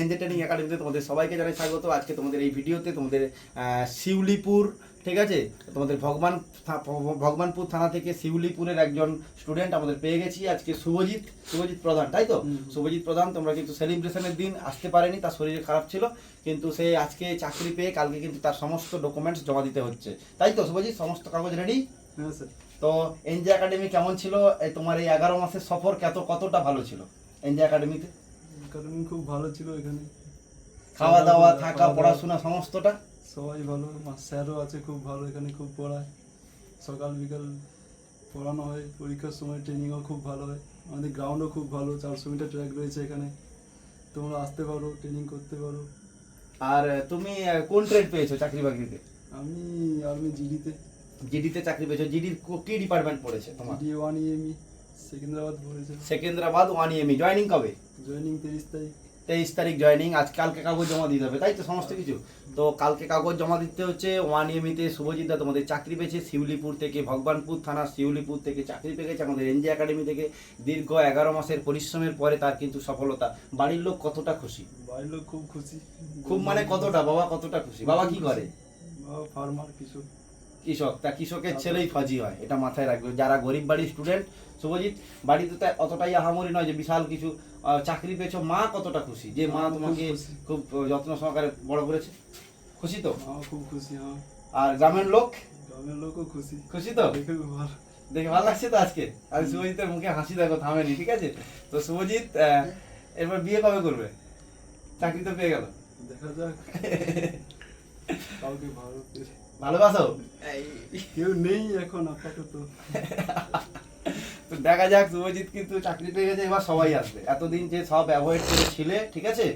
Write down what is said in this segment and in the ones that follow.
NJ একাডেমিতে তোমাদের সবাইকে জানাই স্বাগত আজকে তোমাদের এই ভিডিওতে তোমাদের শিউলিপুর ঠিক আছে? তোমাদের ভগবান ভগবানপুর থানা থেকে শিউলিপুরের একজন স্টুডেন্ট আমাদের পেয়ে গেছি আজকে শুভজিৎ শুভজিৎ প্রধান তাই তো? শুভজিৎ প্রধান তোমরা কিন্তু সেলিব্রেশনের দিন আসতে পারেনি তার শরীর খারাপ ছিল কিন্তু সে আজকে চাকরি পেয়ে কালকে কিন্তু তার সমস্ত ডকুমেন্টস জমা দিতে হচ্ছে। তাই তো শুভজিৎ? সমস্ত কাগজ রেডি হ্যাঁ স্যার তো এনজে একাডেমি কেমন ছিল? তোমার এই এগারো মাসের সফর কত কতটা ভালো ছিল? এনজে একাডেমিতে কারণ খুব ভালো ছিল এখানে। খাওয়া দাওয়া থাকা পড়াশোনা সমস্তটা? সবাই ভালো স্যারও আছে খুব ভালো এখানে খুব পড়ায়। সকাল বিকাল পড়ানো হয় পরীক্ষার সময় ট্রেনিংও খুব ভালো হয়। আমাদের গ্রাউন্ডও খুব ভালো চারশো মিটার ট্র্যাক রয়েছে এখানে। তোমরা আসতে পারো ট্রেনিং করতে পারো। আর তুমি কোন ট্রেড পেয়েছ চাকরি বাকরিতে? আমি আর্মি জিডিতে জিডিতে চাকরি পেয়েছ। জিডির কি ডিপার্টমেন্ট পড়েছে তোমার? GD one EME Secunderabad Secunderabad one EME joining কবে? জয়েনিং তিরিশ তারিখ। তেইশ তারিখ জয়নিং আজ কালকে কাগজ জমা দিতে হবে তাই তো? সমস্ত কিছু। তো কালকে কাগজ জমা দিতে হচ্ছে ওয়ান ইএমিতে শুভজিৎ দা তোমাদের চাকরি পেয়েছে শিউলিপুর থেকে ভগবানপুর থানা শিউলিপুর থেকে চাকরি পেয়ে গেছে আমাদের এনজি একাডেমি থেকে। দীর্ঘ এগারো মাসের পরিশ্রমের পরে তার কিন্তু সফলতা। বাড়ির লোক কতটা খুশি? বাড়ির লোক খুব খুশি। খুব মানে কতটা? বাবা কতটা খুশি? বাবা কি করে? বাবা ফার্মার কিছু কৃষক। তা কৃষকের ছেলেই ফাজি হয় এটা মাথায় রাখবে। যারা গরিব বাড়ির স্টুডেন্ট শুভজিৎ বাড়িতে তো অতটাই আহামরি নয় যে বিশাল কিছু চাকরি পেয়েছ মা কতটা খুশি? যে মা তোমাকে খুব যত্ন সহকারে বড় করেছে। খুশি তো? খুব খুশি হ্যাঁ। আর গ্রামের লোক? গ্রামের লোকও খুশি। খুশি তো? দেখে ভালো। লাগছে তো আজকে? আর শুভজিতের মুখে হাসি দেখো থামেনি ঠিক আছে? তো শুভজিৎ এরপর বিয়ে কবে করবে? চাকরি তো পেয়ে গেল। দেখা যাক। কাউকে ভালো। ভালোবাসো? কেউ নেই এখন আপাতত। তো দেখা যাক শুভজিৎ কিন্তু চাকরি পেয়ে গেছে এবার সবাই আসবে। এতদিন যে সব অ্যাভয়েড করে ছিলে ঠিক আছে?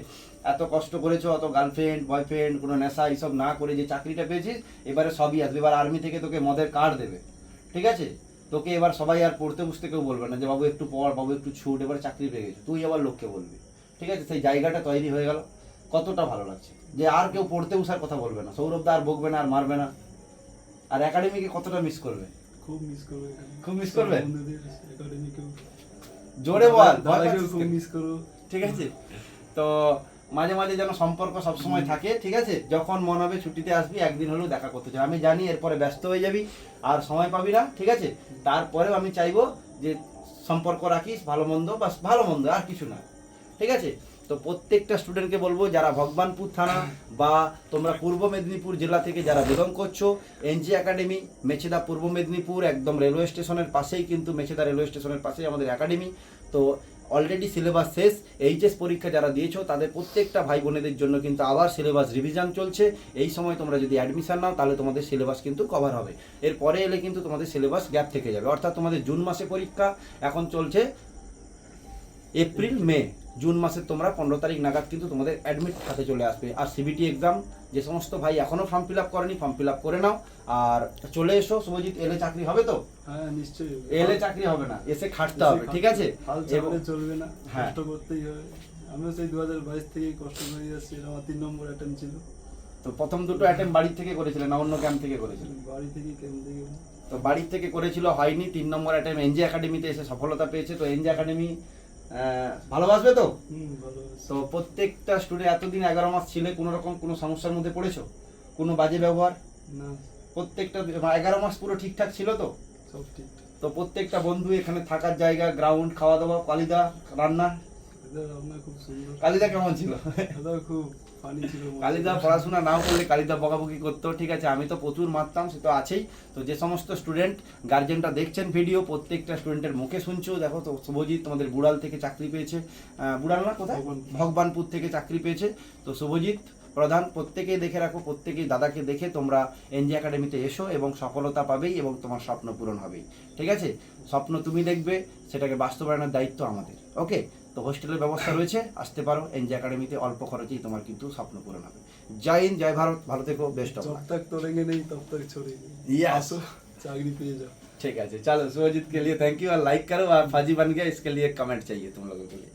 এত কষ্ট করেছ অত গার্লফ্রেন্ড বয়ফ্রেন্ড কোনো নেশা এইসব না করে যে চাকরিটা পেয়েছিস এবারে সবই আসবে। এবার আর্মি থেকে তোকে মদের কার্ড দেবে ঠিক আছে? তোকে এবার সবাই আর পড়তে বুঝতে কেউ বলবে না যে বাবু একটু পড় বাবু একটু ছুট এবার চাকরি পেয়ে গেছো। তুই আবার লোককে বলবি ঠিক আছে? সেই জায়গাটা তৈরি হয়ে গেল। কতটা ভালো লাগছে? যে আর কেউ পড়তে বসার কথা বলবে না। সৌরভ দা আর বকবে না আর মারবে না। আর একাডেমিকে কতটা মিস করবে? খুব মিস করব খুব miss করবে? জোরে বল খুব মিস করব ঠিক আছে? তো মাঝে মাঝে যেন সম্পর্ক সবসময় থাকে ঠিক আছে? যখন মন হবে ছুটিতে আসবি একদিন হলেও দেখা করতে চাই আমি জানি এরপরে ব্যস্ত হয়ে যাবি আর সময় পাবি না ঠিক আছে? তারপরেও আমি চাইব যে সম্পর্ক রাখিস ভালো মন্দ বাস ভালো মন্দ আর কিছু না ঠিক আছে? তো প্রত্যেকটা স্টুডেন্টকে বলব, যারা ভগবানপুর থানা বা তোমরা পূর্ব মেদিনীপুর জেলা থেকে যারা বিলং করছ এনজি একাডেমি মেছেদা পূর্ব মেদিনীপুর, একদম রেলওয়ে স্টেশনের পাশেই কিন্তু মেছেদা রেলওয়ে স্টেশনের পাশেই আমাদের একাডেমি তো অলরেডি সিলেবাস শেষ এইচএস পরীক্ষা যারা দিয়েছ, তাদের প্রত্যেকটা ভাই বোনেদের জন্য কিন্তু আবার সিলেবাস রিভিশন চলছে। এই সময় তোমরা যদি অ্যাডমিশন নাও, তাহলে তোমাদের সিলেবাস কিন্তু কভার হবে। এরপরে এলে কিন্তু তোমাদের সিলেবাস গ্যাপ থেকে যাবে। অর্থাৎ তোমাদের জুন মাসে পরীক্ষা, এখন চলছে এপ্রিল মে জুন মাসে তোমরা পনেরো তারিখ নাগাদ কিন্তু তোমাদের অ্যাডমিট হাতে চলে আসবে। আর সিবিটি এক্সাম যে সমস্ত ভাই এখনও ফর্ম ফিল আপ করেনি ফর্ম ফিল আপ করে নাও। আর চলে এসো শুভজিৎ এলে চাকরি হবে তো? হ্যাঁ নিশ্চয়ই। এলে চাকরি হবে না এসে খাটতে হবে ঠিক আছে? চলবে না হ্যাঁ। কষ্ট করতেই হবে। আমিও সেই দু হাজার বাইশ থেকেই কষ্ট করে যাচ্ছি আমার তিন নম্বর অ্যাটেম্প ছিল। তো প্রথম দুটো অ্যাটেম্প বাড়ি থেকে করেছিলেন না অন্য ক্যাম্প থেকে করেছিলেন বাড়ি থেকে কেমন থেকে। তো বাড়ির থেকে করেছিল হয়নি। তিন নম্বর অ্যাটেম্প এনজি একাডেমিতে এসে সফলতা পেয়েছে। তো এনজি একাডেমি ভালোবাসবে তো। তো প্রত্যেকটা স্টুডেন্ট এতদিন এগারো মাস ছিলে কোনো রকম কোনো সমস্যার মধ্যে পড়েছো? কোনো বাজে ব্যবহার? না। প্রত্যেকটা এগারো মাস পুরো ঠিকঠাক ছিল তো? সব তো প্রত্যেকটা বন্ধু এখানে থাকার জায়গা গ্রাউন্ড খাওয়া দাওয়া কালিদা রান্না কালিদা কেমন ছিল? খুব কালিদা পড়াশোনা নাও করলে কালিদা বকাবকি করতো ঠিক আছে? আমি তো প্রচুর মারতাম সে তো আছেই। তো যে সমস্ত স্টুডেন্ট গার্জেনরা দেখছেন ভিডিও প্রত্যেকটা স্টুডেন্টের মুখে শুনছো। দেখো তো শুভজিৎ তোমাদের বুড়াল থেকে চাকরি পেয়েছে। বুড়াল না কোথায়। ভগবানপুর থেকে চাকরি পেয়েছে। তো শুভজিৎ প্রধান প্রত্যেকেই দেখে রাখো প্রত্যেকেই দাদাকে দেখে তোমরা এনজি একাডেমিতে এসো এবং সফলতা পাবেই এবং তোমার স্বপ্ন পূরণ হবেই ঠিক আছে স্বপ্ন তুমি দেখবে সেটাকে বাস্তবায়নের দায়িত্ব আমাদের ওকে তো হোস্টেলের ব্যবস্থা রয়েছে আসতে পারো এনজি একাডেমিতে অল্প খরচেই তোমার কিন্তু স্বপ্ন পূরণ হবে জয় হিন্দ জয় ভারত ভালো থেকো বেস্ট অফ जब तक तोड़ेंगे नहीं तब तक छोड़ेंगे Yes. आसो चाकरी पे जाओ ठीक है चलो सुरजीत के लिए थैंक यू और लाइक करो और फाजी बन गया इसके लिए कमेंट चाहिए तुम लोगों के लिए